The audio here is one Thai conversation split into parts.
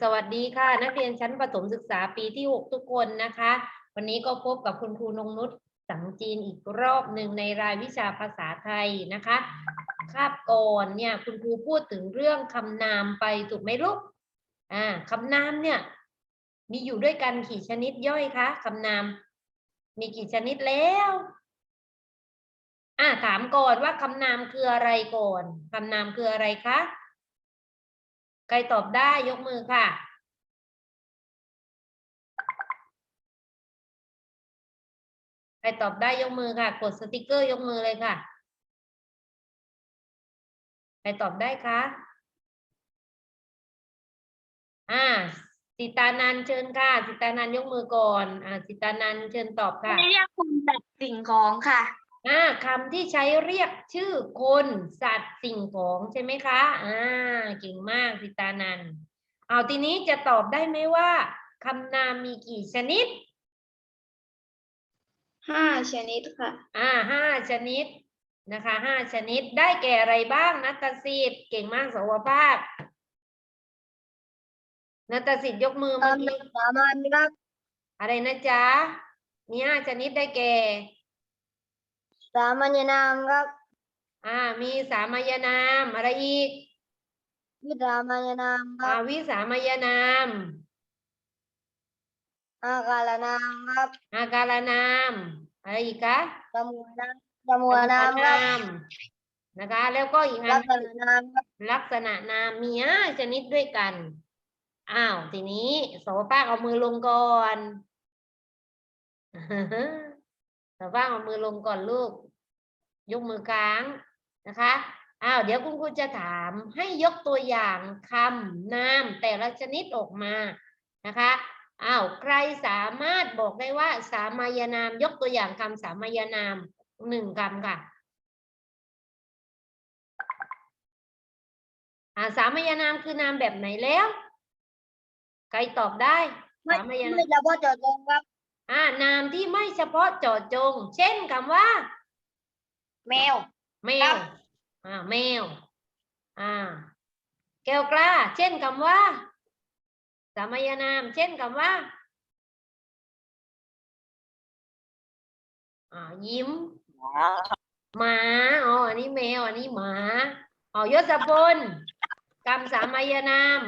สวัสดีค่ะ นักเรียนชั้นประถมศึกษาปีที่ 6 ทุกคนนะคะ วันนี้ก็พบกับคุณครูนงนุชสังจีนอีกรอบหนึ่งในรายวิชาภาษาไทยนะคะคาบก่อนเนี่ยคุณครูพูดถึงเรื่องคำนามไปถูกไหมลูกอ่าคำนามเนี่ยมีอยู่ด้วยกันกี่ชนิดย่อยคะคำนาม มีกี่ชนิดแล้วอ่าถามก่อนว่าคำนามคืออะไรก่อนคำนามคืออะไรคะ ใครตอบได้ยกมือค่ะ ใครตอบได้ยกมือค่ะ กดสติกเกอร์ยกมือเลยค่ะ ใครตอบได้คะอ่าสิตานันเชิญค่ะ สิตานันยกมือก่อน อ่าสิตานันเชิญตอบค่ะเรียกคุณจัดสิ่งของค่ะ อ่าคำที่ใช้เรียกชื่อคนสัตว์สิ่งของใช่ไหมคะอ่าเก่งมากสิตานันเอาทีนี้จะตอบได้ไหมว่าคำนามมีกี่ชนิดห้าชนิดค่ะ อ่าห้าชนิดนะคะห้าชนิดได้แก่อะไรบ้างนัตสิทธิ์เก่งมากสวภาพนัตสิทธิ์ยกมือเมื่อกี้สามัญครับอะไรนะจ๊ะมีห้าชนิดได้แก่ สามัญนามครับอ่า มีสามัญนามอะไรอีกวิสามัญนามคอ่ารับวิสามัญนามอาการนามครับอาการนาม อะไรอีกคะสมุนนามสมุนนามครับมนะคะ แล้วก็อีกอัลัน กษณะนามครับลักษณะนามมีห้าชนิดด้วยกัน อ้าว ทีนี้โสภาคเอามือลงก่อน โสภาคเอามือลงก่อนลูก ยกมือค้างนะคะอ้าวเดี๋ยวคุณครูจะถามให้ยกตัวอย่างคำนามแต่ละชนิดออกมานะคะอ้าวใครสามารถบอกได้ว่า สามัญนาม ยกตัวอย่างคำสามัญนามหนึ่งคำค่ะอ่าสามัญนามคือนามแบบไหนแล้ว ใครตอบได้ไม่สามัญนามไม่เฉพาะเจาะจงครับ อ่านามที่ไม่เฉพาะเจาะจง เช่นคำว่า แมว แมครัวบอ่าแมว อ่า แก้วกล้า เช่นคำว่า สามัญนาม เช่นคำว่า อ่า ยิ้ม หมาอ๋ออันนี้แมว อันนี้หมาอ๋อยศพลกรรมสามัญนาม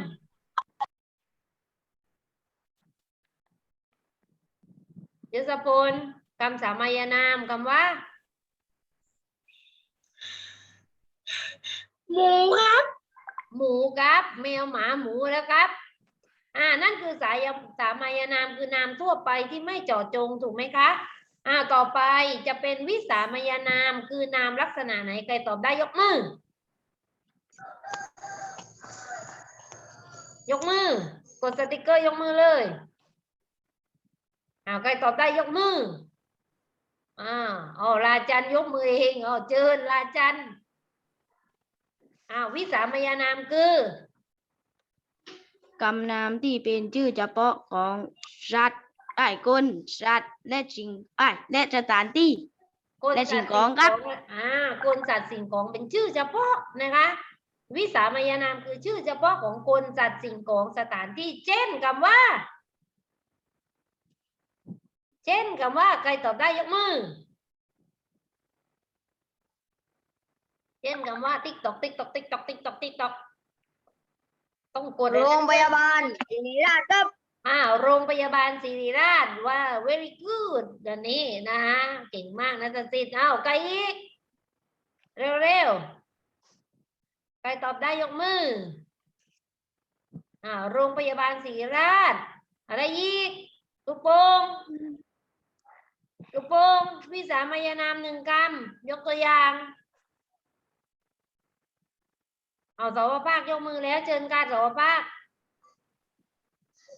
ยศพลกรรมสามัญนามคำว่า หมูครับ หมูครับ แมวหมาหมูแล้วครับ อ่า นั่นคือสายสามัญนามคือนามทั่วไปที่ไม่เจาะจงถูกไหมคะอ่าต่อไปจะเป็นวิสามัญนามคือนามลักษณะไหนใครตอบได้ยกมือ ยกมือกดสติกเกอร์ยกมือเลย อ้าวใครตอบได้ยกมืออ้าวอ๋อลาจันยกมือเองอ๋อเจิญลาจันอ้าววิสามัญนามคือกำนามที่เป็นชื่อเฉพาะของสัตว์ไอ้คนสัตว์และสิ่งไอ้และสถานที่กลและสิ่สัตงว์ของครับ อ่ากลสัตว์สิ่งของเป็นชื่อเฉพาะนะคะ วิสามัญนามคือชื่อเฉพาะของกลสัตว์สิ่งของสถานที่ เช่นคำว่า เช่นคำว่าใครตอบได้ยกมือ เช่นคำว่าติ๊กตอกติ๊กตอกติ๊กตอกติ๊กตอกติ๊กตอกต้องกดเลยโรนะงพยาบาลศิริราชครับอ่าโรงพยาบาลศิริราชว่า very good เดี๋ยวนี้นะฮะเก่งมากนะจันสิทธิ์อ้าวใครอีกเร็วๆใครตอบได้ยกมืออ่าโรงพยาบาลศิริราชอะไรอีกตุกโปง ตุกโปงวิสามัญนามหนึ่งคำยกตัวอย่าง เอาสวภาคยกมือแล้วเชิญการสวภาค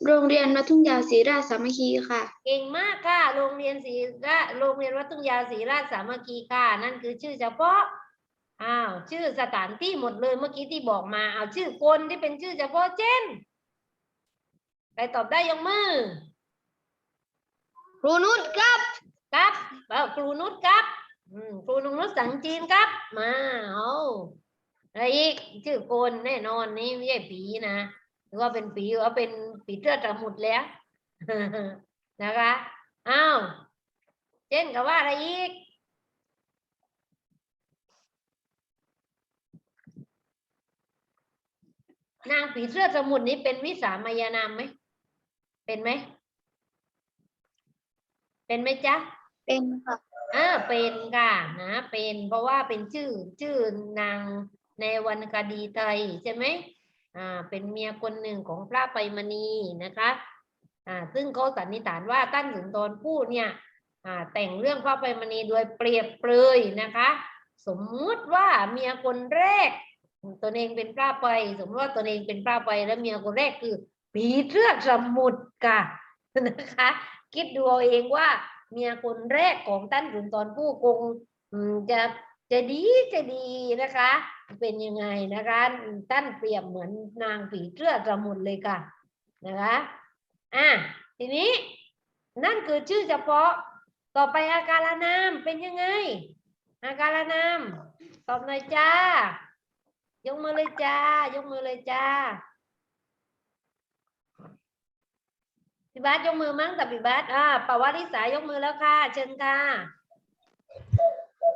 โรงเรียนวัดทุ่งยาวศรีราชสามัคคีค่ะ เก่งมากค่ะ โรงเรียนศรีราชโรงเรียนวัดทุ่งยาวศรีราชสามัคคีค่ะ นั่นคือชื่อเฉพาะ อ้าว ชื่อสถานที่หมดเลยเมื่อกี้ที่บอกมา เอาชื่อคนที่เป็นชื่อเฉพาะเช่นใครตอบได้ยกมือครูนุชครับ ครับเออครูนุชครับครูนุชสังจีนครับ มาเอาอะไรอีกชื่อคนแน่นอนนี่ไม่ใช่ผีนะรือว่าเป็นผีว่าเป็นผีเสื้อสมุทรแล้วนะคะอ้าวเช่นกับว่าอะไรอีกนางผีเสื้อสมุทรนี้เป็นวิสามัยนามไหม เป็นไหม เป็นไหมจ๊ะ เป็นค่ะอ่าเป็นค่ะนะเป็นเพราะว่าเป็นชื่อชื่อนางในวรรณคดีไทยใช่ไหมอ่าเป็นเมียคนหนึ่งของพระไปมณีนะคะอ่าซึ่งเขาสันนิษฐานว่าตั้นสุนทรภู่เนี่ยอ่าแต่งเรื่องพระไปมณีโดยเปรียบเปรยนะคะ สมมุติว่าเมียคนแรกตนเองเป็นพระไป สมมติว่าตนเองเป็นพระไปแล้วเมียคนแรกคือผีเสื้อสมุทรค่ะนะคะ คิดดูเอาเองว่า เมียคนแรกของท่านสุนทรภู่คงจะจะดีจะดีนะคะ เป็นยังไงนะคะท่านเปรียบเหมือนนางผีเสื้อสมุทรเลยค่ะนะคะอะทีนี้นั่นคือชื่อเฉพาะต่อไปอาการนามเป็นยังไง อาการนามตอบหน่อยจ้ายกมือเลยจ้ายกมือเลยจ้า พี่บาสยกมือมั้งแต่พี่บาสอ่าปวาริสายกมือแล้วค่ะ เชิญค่ะ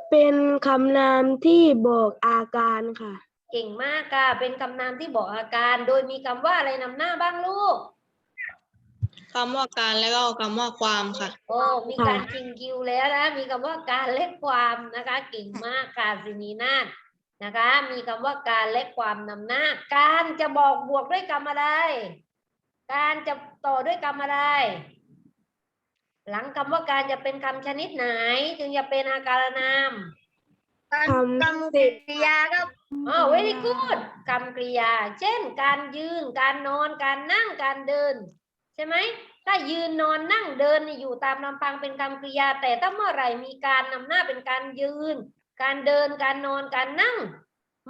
เป็นคำนามที่บอกอาการค่ะ เก่งมากค่ะ เป็นคำนามที่บอกอาการ โดยมีคำว่าอะไรนำหน้าบ้างลูก คำว่าการแล้วก็คำว่าความค่ะ โอ้ มีการชิงคิวแล้วนะ มีคำว่าการและความนะคะ เก่งมากค่ะสินีนาฏนะคะ มีคำว่าการและความนำหน้า การจะบอกบวกด้วยคำอะไร การจะต่อด้วยคำอะไร หลังคำว่าการจะเป็นคำชนิดไหน จึงจะเป็นอาการนามคำสิบอ๋อ very good กรรมกริยา เช่น การยืน การนอน การนั่ง การเดิน ใช่ไหม ถ้ายืนนอนนั่งเดินนี่อยู่ตามลำพังเป็นกรรมกริยา แต่ถ้าเมื่อไหร่มีการนำหน้าเป็นการยืน การเดิน การนอน การนั่ง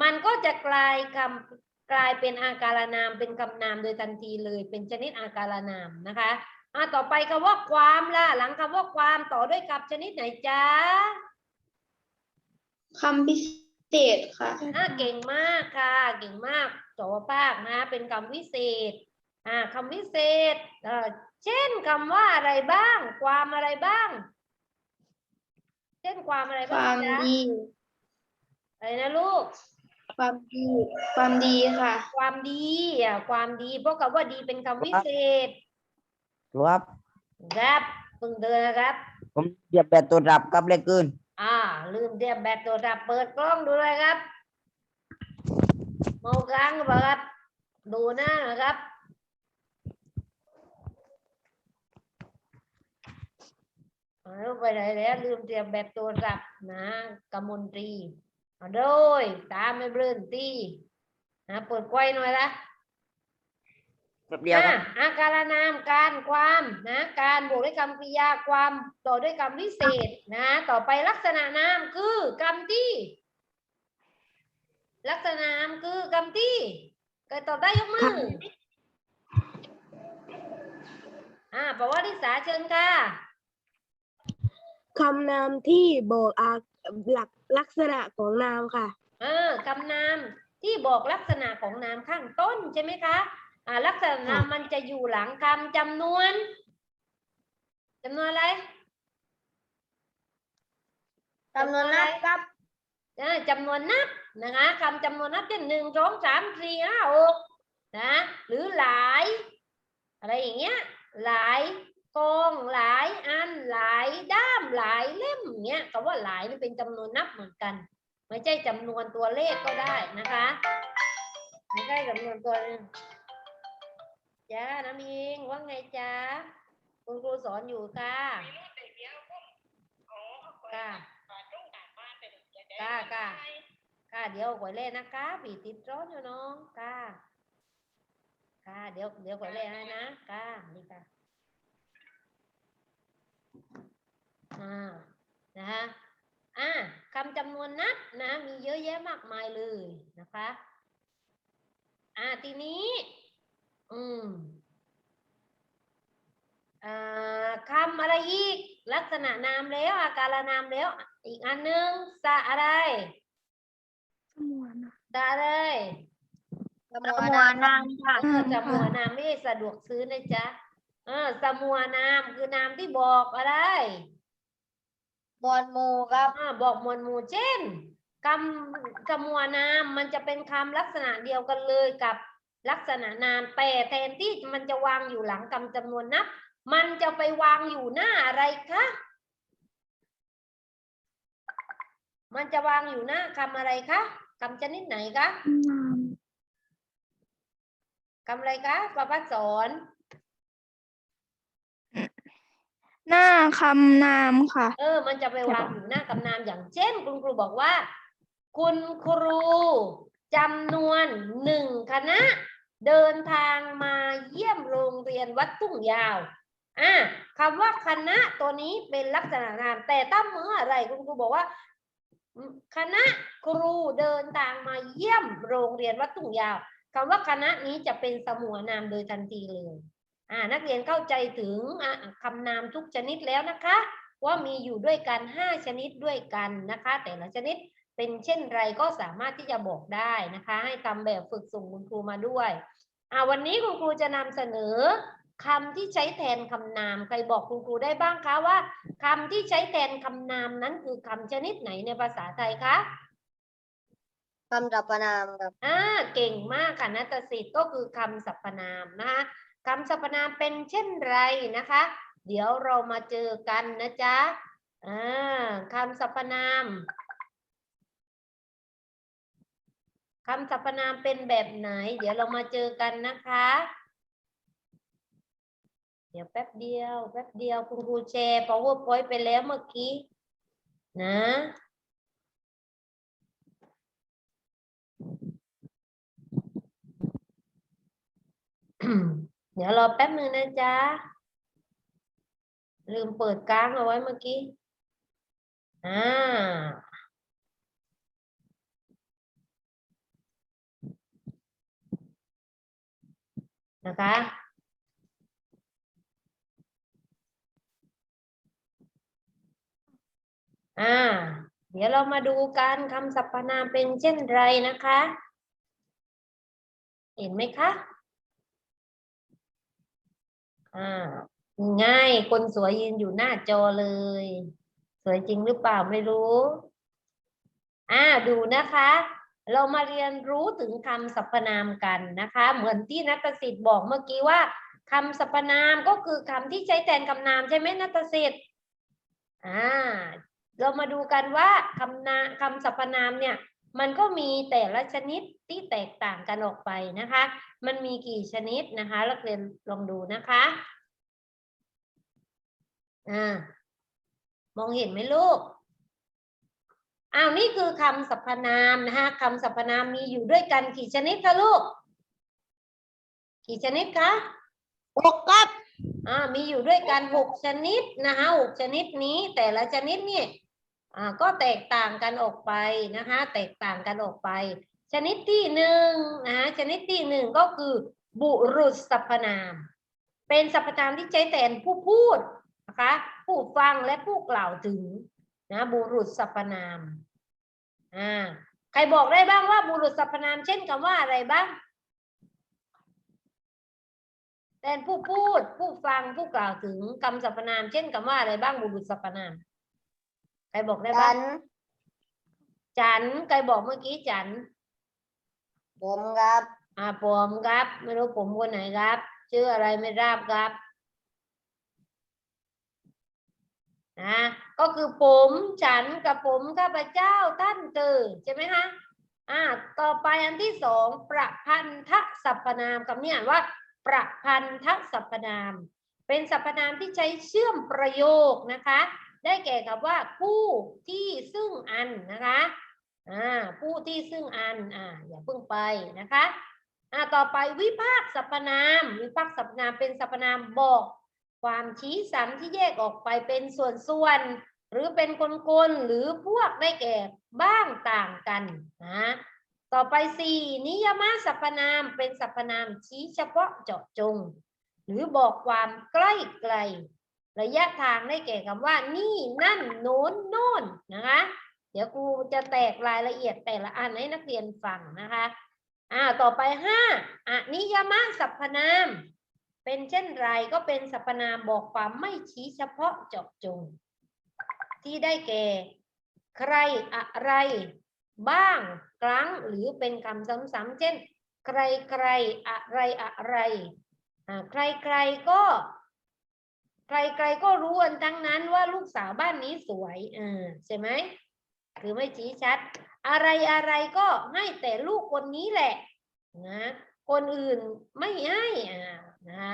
มันก็จะกลายคำ กลายเป็นอาการนามเป็นคำนามโดยทันทีเลย เป็นชนิดอาการนามนะคะอ่าต่อไปคำว่าความล่ะ หลังคำว่าความต่อด้วยกับชนิดไหนจ๊ะคำพิเศษค่ะอ่าเก่งมากค่ะ เก่งมากโจภาคนะ เป็นคำวิเศษอ่าคำวิเศษเอ่อเช่นคำว่าอะไรบ้าง ความอะไรบ้าง เช่นความอะไรคบ้างวามจ๊ะดีอะไรนะลูก ความดี ความดีค่ะ ความดีอะความดีเพราะคำว่าดีเป็นคำวิเศษครับครับเพิ่งเดินนะครับ ผมเรียบแบบตัวรับกับเลขอื่นอ่า ลืมเตรียมแบตโทรศัพท์เปิดกล้องดูเลยครับเมากลางหรือเปล่าครับ ดูหน้าหนะครับเอาไปไหนแล้วลืมเตรียมแบตโทรศัพท์นะกมลตรี เอาโดยตามไม่เบลืนตีนะเปิดไว้หน่อยละแบบเดียวครับ อะอาการนามการความนะการบวกด้วยคำกริยาความต่อด้วยคำวิเศษนะต่อไปลักษณะนามคือกรรมที่ ลักษณะนามคือกรรมที่เกิดตอบได้ยกมืออ่าปวริสาเชิญค่ะ คำนามที่บอกอา หลักลักษณะของนามค่ะ เออคำนามที่บอกลักษณะของนามข้างต้นใช่ไหมคะอ่าลักษณะนามมันจะอยู่หลังคำจำนวนจำนวนอะไรจำนวนนับครับเออจำนวนนับนะคะคำจำนวนนับเช่นหนึ่งสองสามสี่ห้าหกนะหรือหลาย อะไรอย่างเงี้ยหลาย กองหลายอันหลายด้ามหลายเล่มอย่างเงี้ยคำว่าหลายนี่เป็นจำนวนนับเหมือนกัน ไม่ใช่จำนวนตัวเลขก็ได้นะคะไม่ใช่จำนวนตัวเลขจ้าน้ำอิงว่าไงจ้าคุณครูสอนอยู่ค่ะค่ะค่ะค่ะค่ะเดี๋ยวก๋วยเล่นนะคะปีติดร้อนอยู่น้องค่ะค่ะเดี๋ยวเดี๋ยวก๋วยเล่นให้นะค่ะนี่ค่ะ อ่านะฮะอ่าคำจำนวนนับนะมีเยอะแยะมากมายเลยนะคะอ่าทีนี้อืมอ่าคำอะไรอีกลักษณะนามแล้วอาการนามแล้ว อีกอันหนึ่งสะอะไรสะอะไรสมัวนามค่ะเออสมัวนามไม่ได้สะดวกซื้อนะจ๊ะ เออสมัวนามคือนามที่บอกอะไรมวลหมู่ครับอ่าบอกหมวดหมู่เช่นคำสมัวนามมันจะเป็นคำลักษณะเดียวกันเลยกับลักษณะนามแต่แทนที่มันจะวางอยู่หลังคำจำนวนนับ มันจะไปวางอยู่หน้าอะไรคะมันจะวางอยู่หน้าคำอะไรคะคำชนิดไหนคะคำอะไรคะประพัฒสอน หน้าคำนามค่ะ เออ มันจะไปวางอยู่หน้าคำนามอย่างเช่น คุณครูบอกว่า คุณครูจำนวนหนึ่งคณะ เดินทางมาเยี่ยมโรงเรียนวัดทุ่งยาวอะคำว่าคณะตัวนี้เป็นลักษณะนาม แต่ตั้งเมื่อะไรคุณครูบอกว่า คณะครูเดินทางมาเยี่ยมโรงเรียนวัดทุ่งยาวคำว่าคณะนี้จะเป็นสมุนามโดยทันทีเลย นักเรียนเข้าใจถึงอะคำนามทุกชนิดแล้วนะคะ ว่ามีอยู่ด้วยกันห้าชนิดด้วยกันนะคะ แต่ละชนิดเป็นเช่นไรก็สามารถที่จะบอกได้นะคะ ให้ทำแบบฝึกส่งคุณครูมาด้วยอ่าวันนี้คุณครูจะนำเสนอคำที่ใช้แทนคำนามใครบอกคุณครูได้บ้างคะว่าคำที่ใช้แทนคำนามนั้นคือคำชนิดไหนในภาษาไทยคะคำสรรพนามครับอ่าเก่งมากค่ะนัตสิทธิ์ก็คือคำสรรพนามนะคะ คำสรรพนามเป็นเช่นไรนะคะ เดี๋ยวเรามาเจอกันนะจ๊ะอ่าคำสรรพนามคำสรรพนามเป็นแบบไหน เดี๋ยวเรามาเจอกันนะคะ เดี๋ยวแป๊บเดียว แป๊บเดียวคุณครูแชร์ powerpoint ไปแล้วเมื่อกี้นะ เดี๋ยวรอแป๊บนึงนะจ๊ะ ลืมเปิดกลางเอาไว้เมื่อกี้ อ่า นะคะอ่า เดี๋ยวเรามาดูการคำสรรพนามเป็นเช่นไรนะคะ เห็นไหมคะ อ่าง่ายคนสวยยืนอยู่หน้าจอเลย สวยจริงหรือเปล่าไม่รู้อ่าดูนะคะ เรามาเรียนรู้ถึงคำสรรพนามกันนะคะ เหมือนที่นัตสิทธิ์บอกเมื่อกี้ว่าคำสรรพนามก็คือคำที่ใช้แทนคำนามใช่ไหมนัตสิทธิ์อ่าเรามาดูกันว่าคำนามคำสรรพนามเนี่ย มันก็มีแต่ละชนิดที่แตกต่างกันออกไปนะคะ มันมีกี่ชนิดนะคะนักเรียนลองดูนะคะอ่ามองเห็นไหมลูกอ้าวนี่คือคำสรรพนามนะคะคำสรรพนามมีอยู่ด้วยกันกี่ชนิดคะลูก กี่ชนิดคะหกครับอ่ามีอยู่ด้วยกันหกชนิดนะคะหกชนิดนี้แต่ละชนิดเนี่ยอ่า ก็แตกต่างกันออกไปนะคะ แตกต่างกันออกไป ชนิดที่หนึ่งนะคะชนิดที่หนึ่งก็คือบุรุษสรรพนาม เป็นสรรพนามที่ใช้แทนผู้พูดนะคะผู้ฟังและผู้กล่าวถึงนะบุรุษสรรพนามอ่าใครบอกได้บ้างว่าบุรุษสรรพนาม เช่นคำว่าอะไรบ้างแทนผู้พูดผู้ฟังผู้กล่าวถึงคำสรรพนาม เช่นคำว่าอะไรบ้างบุรุษสรรพนาม ใครบอกได้บ้างจันใครบอกเมื่อกี้จัน ผมครับ อ่าผมครับ ไม่รู้ผมคนไหนครับ ชื่ออะไรไม่ทราบครับนะก็คือผมฉันกับผมข้าพเจ้าท่านเธอใช่ไหมคะอ่าต่อไปอันที่สองประพันธสรรพนามคำนี้อ่านว่า ประพันธสรรพนาม เป็นสรรพนามที่ใช้เชื่อมประโยคนะคะ ได้แก่กับว่าผู้ที่ซึ่งอันนะคะอ่าผู้ที่ซึ่งอันอ่าอย่าเพิ่งไปนะคะอ่าต่อไปวิพากษ์สรรพนาม วิพากษ์สรรพนามเป็นสรรพนามบอกความชี้สัมที่แยกออกไปเป็นส่วนๆหรือเป็นคนๆหรือพวกได้แก่บ้างต่างกันนะต่อไปสี่นิยมสรรพนามเป็นสรรพนามชี้เฉพาะเจาะจง หรือบอกความใกล้ไกล ระยะทางได้แก่คำว่า นี่นั่นโน้นโน่นนะคะ เดี๋ยวครูจะแตกรายละเอียดแต่ละอันให้นักเรียนฟังนะคะอ่าต่อไปห้าอนิยมะสรรพนาม เป็นเช่นไรก็เป็นสรรพนามบอกความไม่ชี้เฉพาะเจาะจง ที่ได้แก่ ใครอะไร บ้างครั้งหรือเป็นคำซ้ำๆเช่น ใครใครอะไรอะไรอ่าใครใครก็ ใครใครก็รู้กันทั้งนั้นว่าลูกสาวบ้านนี้สวยเออใช่ไหมหรือไม่ชี้ชัด อะไรอะไรก็ให้แต่ลูกคนนี้แหละนะคนอื่นไม่ให้อ่านะ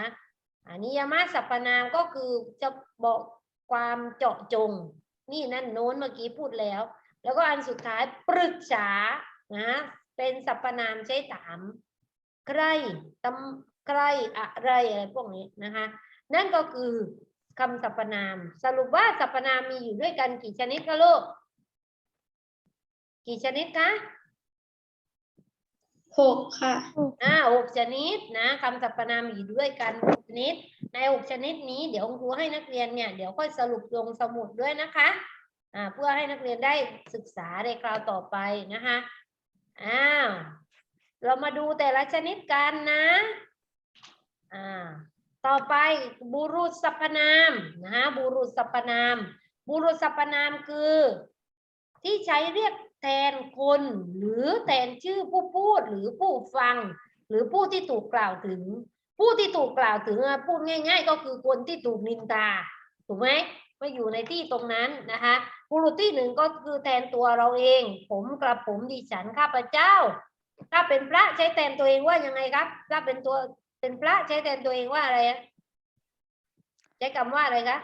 อันนิยามะสรรพนามก็คือจะบอกความเจาะจง นี่นั่นโน้นเมื่อกี้พูดแล้ว แล้วก็อันสุดท้ายปรึกษานะเป็นสรรพนามใช้ถาม ใครตำใครอะไรอะไรพวกนี้นะคะ นั่นก็คือคำสรรพนาม สรุปว่าสรรพนามมีอยู่ด้วยกันกี่ชนิดคะลูก กี่ชนิดคะหกค่ะอ่าหกชนิดนะคำสรรพนามมีอยู่ด้วยกันหกชนิด ในหกชนิดนี้เดี๋ยวคุณครูให้นักเรียนเนี่ยเดี๋ยวค่อยสรุปลงสมุดด้วยนะคะอ่าเพื่อให้นักเรียนได้ศึกษาในคราวต่อไปนะคะอ้าวเรามาดูแต่ละชนิดกันนะอ่า ต่อไปบุรุษสรรพนามนะบุรุษสรรพนาม บุรุษสรรพนามคือ ที่ใช้เรียกแทนคน หรือแทนชื่อผู้พูดหรือผู้ฟัง หรือผู้ที่ถูกกล่าวถึง ผู้ที่ถูกกล่าวถึงอะพูดง่าย ๆ ก็คือคนที่ถูกนินทาถูกไหมม่อยู่ในที่ตรงนั้นนะคะบุรุษที่หนึ่งก็คือแทนตัวเราเอง ผมกระผมดิฉันข้าพเจ้า ถ้าเป็นพระใช้แทนตัวเองว่ายังไงครับ ถ้าเป็นตัว เป็นพระใช้แทนตัวเองว่าอะไรอะใช้คำว่าอะไรคะ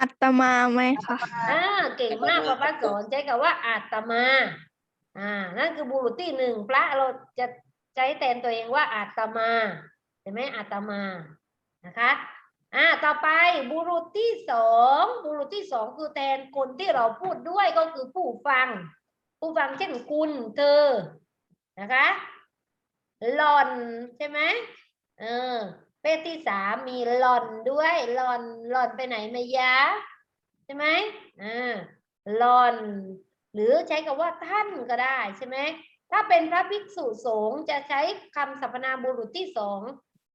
อัตมาไหมคะอ่าเก่งมากพระพัฒสอนใช้คำว่าอาตมา อ่า นั่นคือบุรุษที่หนึ่งพระเราจะใช้แทนตัวเองว่าอาตมาเห็นไหมอาตมานะคะอ่าต่อไปบุรุษที่สองบุรุษที่สองคือแทนคนที่เราพูดด้วยก็คือผู้ฟัง ผู้ฟังเช่นคุณเธอนะคะ หล่อนใช่ไหมเออเพศที่สามมีหล่อนด้วยหล่อนหล่อนไปไหนมายะใช่ไหมอ่าหลอน หรือใช้คำว่าท่านก็ได้ใช่ไหมถ้าเป็นพระภิกษุสงฆ์จะใช้คำสรรพนามบุรุษที่สอง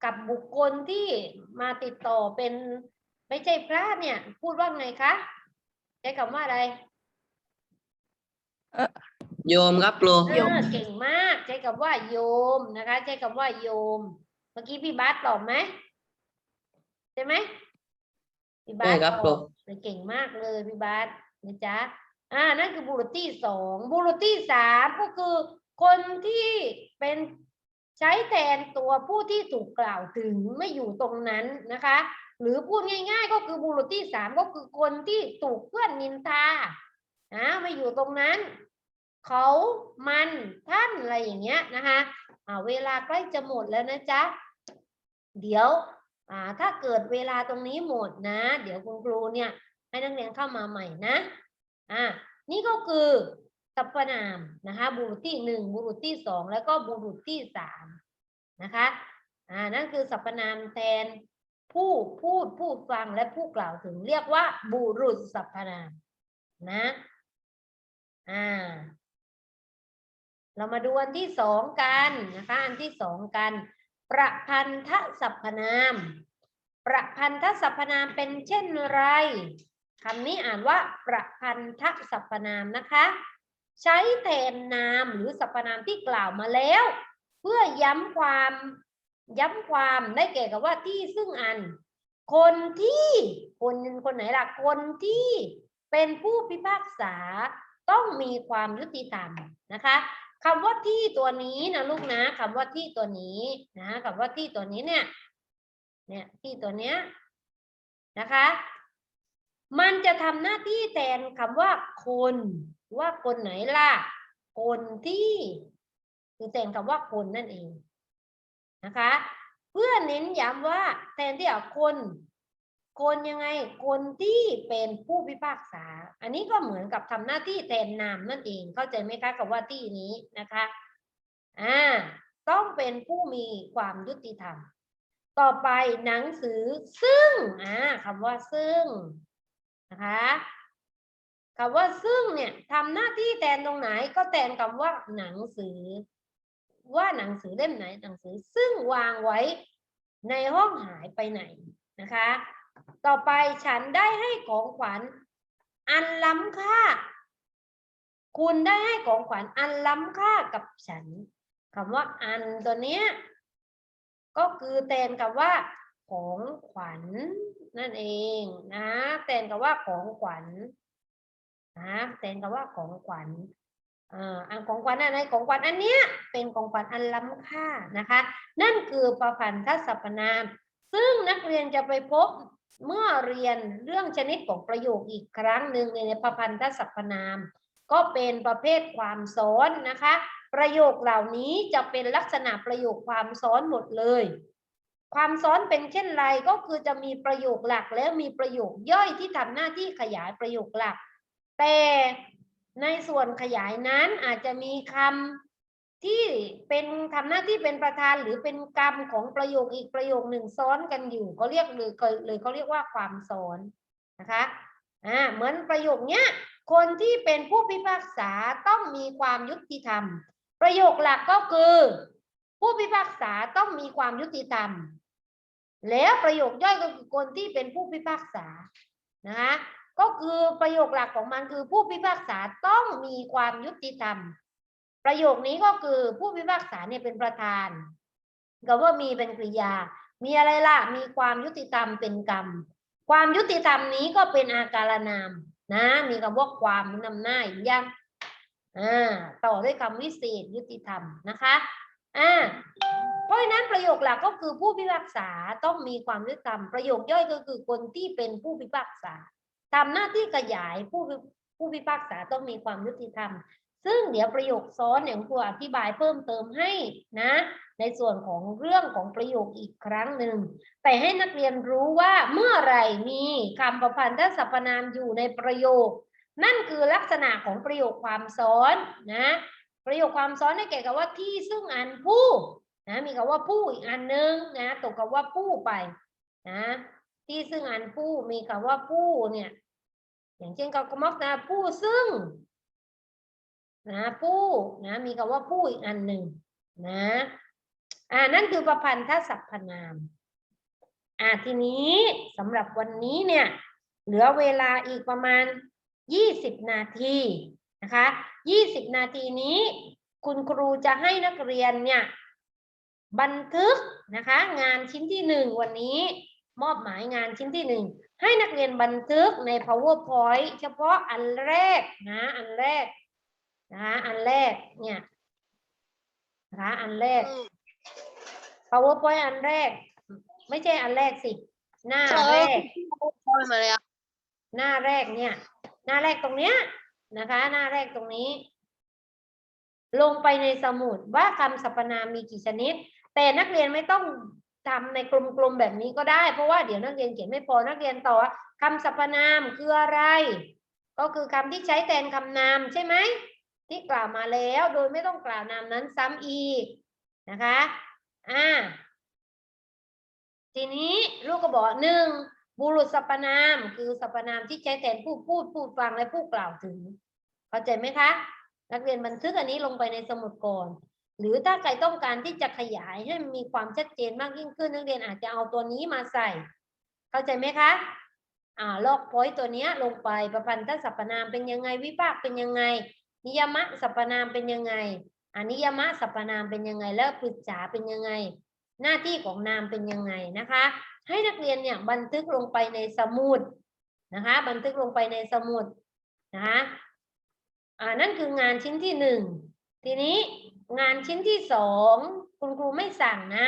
กับบุคคลที่มาติดต่อเป็นไม่ใช่พระเนี่ย พูดว่าไงคะ ใช้คำว่าอะไร โยมครับครูอ่าเก่งมาก ใช้คำว่าโยมนะคะ ใช้คำว่าโยม เมื่อกี้พี่บาสตอบไหมใช่ไหมพี่บาสใช่ครับตครูอบเก่งมากเลยพี่บาสนะจ๊ะอ่านั่นคือบุรุษที่สองบุรุษที่สามก็คือคนที่เป็นใช้แทนตัวผู้ที่ถูกกล่าวถึงไม่อยู่ตรงนั้นนะคะ หรือพูดง่ายๆ ก็คือบุรุษที่สามก็คือคนที่ถูกเพื่อนนินทานะไม่อยู่ตรงนั้น เขามันท่านอะไรอย่างเงี้ยนะคะเวลาใกล้จะหมดแล้วนะจ๊ะ เดี๋ยวถ้าเกิดเวลาตรงนี้หมดนะ เดี๋ยวคุณครูเนี่ย ให้นักเรียนเข้ามาใหม่นะอ่านี่ก็คือสรรพนามนะคะบุรุษที่หนึ่งบุรุษที่สองแล้วก็บุรุษที่สามนะคะอ่านั่นคือสรรพนามแทนผู้พูดผู้ฟังและผู้กล่าวถึงเรียกว่าบุรุษสรรพนามนะอ่า เรามาดูอันที่สองกันนะคะอันที่สองกัน ประพันธสรรพนาม ประพันธสรรพนามเป็นเช่นไรคำนี้อ่านว่าประพันธสรรพนามนะคะ ใช้แทนนามหรือสรรพนามที่กล่าวมาแล้ว เพื่อย้ำความย้ำความได้แก่กับว่าที่ซึ่งอัน คนที่คนคนไหนล่ะคนที่เป็นผู้พิพากษาต้องมีความยุติธรรมนะคะ คำว่าที่ตัวนี้นะลูกนะคำว่าที่ตัวนี้นะคำว่าที่ตัวนี้เนี่ย เนี่ยที่ตัวเนี้ยนะคะ มันจะทำหน้าที่แทนคำว่าคนว่าคนไหนล่ะ คนที่คือแทนคำว่าคนนั่นเองนะคะ เพื่อเน้นย้ำว่าแทนที่เอาคน คนยังไง คนที่เป็นผู้พิพากษา อันนี้ก็เหมือนกับทำหน้าที่แทนนามนั่นเอง เข้าใจไหมคะกับว่าที่นี้นะคะ อ่า ต้องเป็นผู้มีความยุติธรรม ต่อไปหนังสือซึ่ง อ่าคำว่าซึ่งนะคะคำว่าซึ่งเนี่ยทำหน้าที่แทนตรงไหนก็แทนคำว่าหนังสือ ว่าหนังสือเล่มไหนหนังสือซึ่งวางไว้ในห้องหายไปไหนนะคะ ต่อไปฉันได้ให้ของขวัญ อันล้ำค่า คุณได้ให้ของขวัญอันล้ำค่ากับฉันคำว่าอันตัวเนี้ยก็คือแทนกับว่า ของขวัญนั่นเองนะแทนกับว่าของขวัญนะแทนกับว่าของขวัญอ่าอันของขวัญอะไรของขวัญอันเนี้ยเป็นของขวัญอันล้ำค่านะคะ นั่นคือประพันธสรรพนาม ซึ่งนักเรียนจะไปพบเมื่อเรียนเรื่องชนิดของประโยคอีกครั้งหนึ่งในประพันธสรรพนาม ก็เป็นประเภทความซ้อนนะคะ ประโยคเหล่านี้จะเป็นลักษณะประโยคความซ้อนหมดเลย ความซ้อนเป็นเช่นไรก็คือจะมีประโยคหลักแล้วมีประโยคย่อยที่ทำหน้าที่ขยายประโยคหลัก แต่ในส่วนขยายนั้นอาจจะมีคำ ที่เป็นทำหน้าที่เป็นประธานหรือเป็นกรรมของประโยคอีกประโยคหนึ่งซ้อนกันอยู่ก็เรียกหรือเลยเขาเรียกว่าความซ้อนนะคะอ่าเหมือนประโยคเนี้ยคนที่เป็นผู้พิพากษาต้องมีความยุติธรรม ประโยคหลักก็คือ ผู้พิพากษาต้องมีความยุติธรรม แล้วประโยคย่อยก็คือคนที่เป็นผู้พิพากษานะคะก็คือประโยคหลักของมันคือผู้พิพากษาต้องมีความยุติธรรม ประโยคนี้ก็คือผู้พิพากษาเนี่ยเป็นประธานก็ว่ามีเป็นกริยา มีอะไรล่ะ มีความยุติธรรมเป็นกรรม ความยุติธรรมนี้ก็เป็นอาการนามนะ มีคำว่าความนำหน้าอีกย่างอ่าต่อด้วยคำวิเศษยุติธรรมนะคะอ่าเพราะฉะนั้นประโยคหลักก็คือผู้พิพากษาต้องมีความยุติธรรมประโยคย่อยก็คือคนที่เป็นผู้พิพากษาทำหน้าที่ขยายผู้ผู้พิพากษาต้องมีความยุติธรรม ซึ่งเดี๋ยวประโยคซ้อนอย่างครูอธิบายเพิ่มเติมให้นะ ในส่วนของเรื่องของประโยคอีกครั้งหนึ่ง แต่ให้นักเรียนรู้ว่าเมื่อไรมีคำประพันธสรรพนามอยู่ในประโยค นั่นคือลักษณะของประโยคความซ้อนนะ ประโยคความซ้อนได้แก่กับว่าที่ซึ่งอันผู้นะมีคำว่าผู้อีกอันหนึงนะตกกับว่าผู้ไปนะที่ซึ่งอันผู้มีคำว่าผู้เนี่ยอย่างเช่นกับกมอกนะผู้ซึ่ง นะผู้นะมีคำว่าผู้อีกอันหนึ่งนะอ่านั่นคือประพันธ์ท่าสรรพนามอ่าทีนี้สำหรับวันนี้เนี่ยเหลือเวลาอีกประมาณ 20 นาทีนะคะ 20 นาทีนี้ คุณครูจะให้นักเรียนเนี่ยบันทึกนะคะ งานชิ้นที่หนึ่งวันนี้มอบหมายงานชิ้นที่หนึ่งให้นักเรียนบันทึกใน powerpoint เฉพาะอันแรกนะอันแรก นะคะอันแรกเนี่ยนะคะอันแรก powerpoint อันแรก ไม่ใช่อันแรกสิ หน้าแรกพอยมาเลยอะหน้าแรกเนี่ย หน้าแรกตรงเนี้ยนะคะ หน้าแรกตรงนี้ ลงไปในสมุดว่าคำสรรพนามมีกี่ชนิด แต่นักเรียนไม่ต้องทำในกลมๆแบบนี้ก็ได้ เพราะว่าเดี๋ยวนักเรียนเขียนไม่พอนักเรียนต่อว่าคำสรรพนามคืออะไร ก็คือคำที่ใช้แทนคำนามใช่ไหม ที่กล่าวมาแล้วโดยไม่ต้องกล่าวนามนั้นซ้ำอีกนะคะอ่าทีนี้ลูกก็บอกหนึ่งบุรุษสรรพนามคือสรรพนามที่ใช้แทนผู้พูดผู้ฟังและผู้กล่าวถึง เข้าใจไหมคะ นักเรียนบันทึกอันนี้ลงไปในสมุดก่อน หรือถ้าใครต้องการที่จะขยายให้มีความชัดเจนมากยิ่งขึ้น นักเรียนอาจจะเอาตัวนี้มาใส่ เข้าใจไหมคะอ่าลอกพอยต์ตัวนี้ลงไปประพันธ์สรรพนามเป็นยังไงวิพากษ์เป็นยังไง นิยมะสรรพนามเป็นยังไงอนิยมะสรรพนามเป็นยังไง แล้วปรึกษาเป็นยังไง หน้าที่ของนามเป็นยังไงนะคะ ให้นักเรียนเนี่ยบันทึกลงไปในสมุดนะคะ บันทึกลงไปในสมุดนะคะอ่านั่นคืองานชิ้นที่หนึ่งทีนี้งานชิ้นที่สองคุณครูไม่สั่งนะ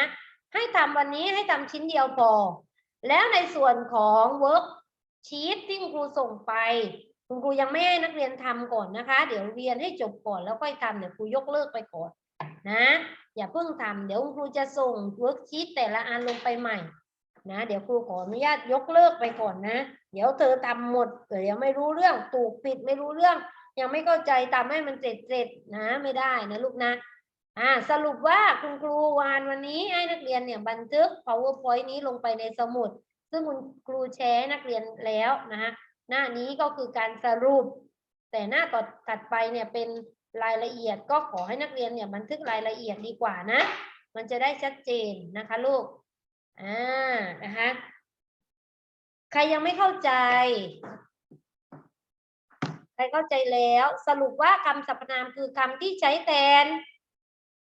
ให้ทำวันนี้ให้ทำชิ้นเดียวพอ แล้วในส่วนของเวิร์กชีตที่คุณครูส่งไป คุณครูยังไม่ให้นักเรียนทำก่อนนะคะ เดี๋ยวเรียนให้จบก่อนแล้วค่อยทำเดี๋ยวครูยกเลิกไปก่อนนะอย่าเพิ่งทำเดี๋ยวคุณครูจะส่งเวิร์กชีตแต่ละอันลงไปใหม่นะเดี๋ยวครูขออนุญาตยกเลิกไปก่อนนะ เดี๋ยวเธอทำหมดเดี๋ยวไม่รู้เรื่องถูกปิดไม่รู้เรื่อง ยังไม่เข้าใจทำให้มันเสร็จเสร็จนะไม่ได้นะลูกนะอ่าสรุปว่าคุณครูวานวันนี้ให้นักเรียนเนี่ยบันทึก powerpoint นี้ลงไปในสมุด ซึ่งคุณครูแชร์ให้นักเรียนแล้วนะฮะ หน้านี้ก็คือการสรุป แต่หน้าต่อถัดไปเนี่ยเป็นรายละเอียดก็ขอให้นักเรียนเนี่ยบันทึกรายละเอียดดีกว่านะ มันจะได้ชัดเจนนะคะลูกอ่านะคะใครยังไม่เข้าใจ ใครเข้าใจแล้วสรุปว่าคำสรรพนามคือคำที่ใช้แทน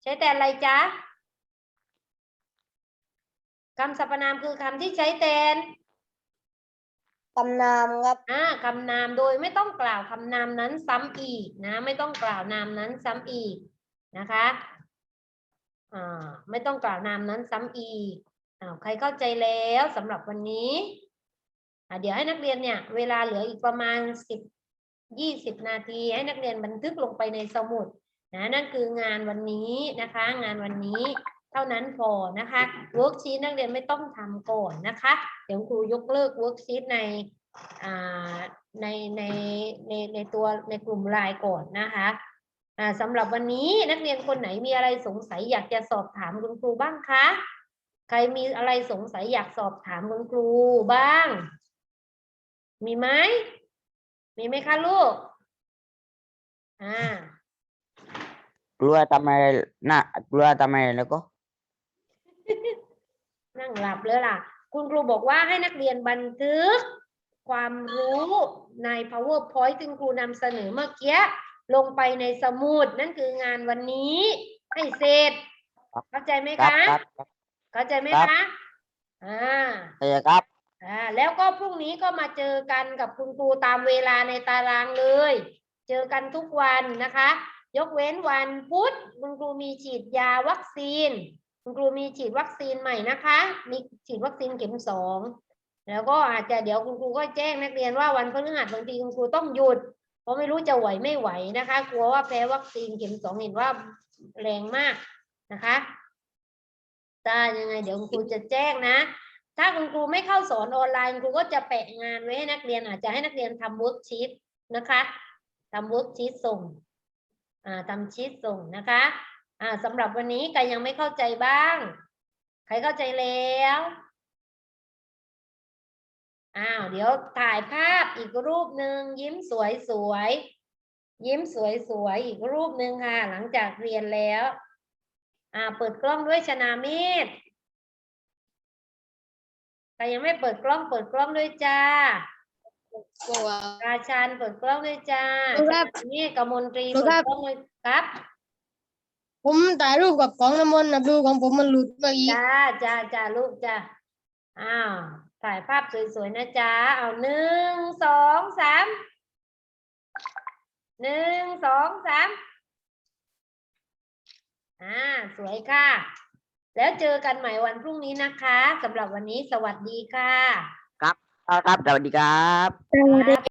ใช้แทนอะไรจ๊ะคำสรรพนามคือคำที่ใช้แทน คำนามครับอ่าคำนามโดยไม่ต้องกล่าวคำนามนั้นซ้ำอีกนะ ไม่ต้องกล่าวนามนั้นซ้ำอีกนะคะอ่าไม่ต้องกล่าวนามนั้นซ้ำอีกอ้าวใครเข้าใจแล้วสำหรับวันนี้อ่าเดี๋ยวให้นักเรียนเนี่ย เวลาเหลืออีกประมาณสิบยี่สิบนาทีให้นักเรียนบันทึกลงไปในสมุดนะนั่นคืองานวันนี้นะคะ งานวันนี้ เท่านั้นพอนะคะเวิร์กชีตนักเรียนไม่ต้องทำก่อนนะคะ เดี๋ยวครูยกเลิกเวิร์กชีตในอ่าในในในในตัวในกลุ่มไลน์ก่อนนะคะอ่าสำหรับวันนี้นักเรียนคนไหนมีอะไรสงสัยอยากจะสอบถามคุณครูบ้างคะ ใครมีอะไรสงสัยอยากสอบถามคุณครูบ้าง มีไหมมีไหมคะลูกอ่ากลัวทำไมน่ะกลัวทำไมแล้วก็ นั่งหลับเลยล่ะ คุณครูบอกว่าให้นักเรียนบันทึก ความรู้ใน powerpoint ที่คุณครูนำเสนอเมื่อกี้ลงไปในสมุดนั่นคืองานวันนี้ให้เสร็จครับเข้าใจไหมครับคะครับครับเข้าใจไหมครับคะอ่าเออครับอ่าแล้วก็พรุ่งนี้ก็มาเจอกันกับคุณครูตามเวลาในตารางเลย เจอกันทุกวันนะคะ ยกเว้นวันพุธคุณครูมีฉีดยาวัคซีน คุณครูมีฉีดวัคซีนใหม่นะคะ มีฉีดวัคซีนเข็มสองแล้วก็อาจจะเดี๋ยวคุณครูก็แจ้งนักเรียนว่าวันพฤหัสบางทีคุณครูต้องหยุด เพราะไม่รู้จะไหวไม่ไหวนะคะ กลัวว่าแพ้วัคซีนเข็มสองเห็นว่าแรงมากนะคะถ้ายังไง เดี๋ยวคุณครูจะแจ้งนะ ถ้าคุณครูไม่เข้าสอนออนไลน์คุณครูก็จะแปะงานไว้ให้นักเรียนอาจจะให้นักเรียนทำเวิร์กชีตนะคะทำเวิร์กชีตส่งอ่าทำชีตส่งนะคะ อ่าสำหรับวันนี้ใครยังไม่เข้าใจบ้าง ใครเข้าใจแล้วอ้าวเดี๋ยวถ่ายภาพอีกรูปหนึ่งยิ้มสวยสวยๆยิ้มสวยสวยๆอีกรูปหนึ่งค่ะ หลังจากเรียนแล้วอ่าเปิดกล้องด้วยชนามิตรใครยังไม่เปิดกล้องเปิดกล้องด้วยจ้ากลัวราชันเปิดกล้องด้วยจ้าครับนี่กมลตรีครัเปิดบกล้องเลยครับ ผมถ่ายรูปกับของน้ำมนต์นะดูของผมมันหลุดเมื่อกี้จ้าจ้าจ้าลูกจ้าอ้าวถ่ายภาพสวยๆนะจ๊ะเอาหนึ่งสองสามหนึ่งสองสามอ่าสวยค่ะ แล้วเจอกันใหม่วันพรุ่งนี้นะคะสำหรับวันนี้สวัสดีค่ะ ครับครับ สวัสดีครับครับ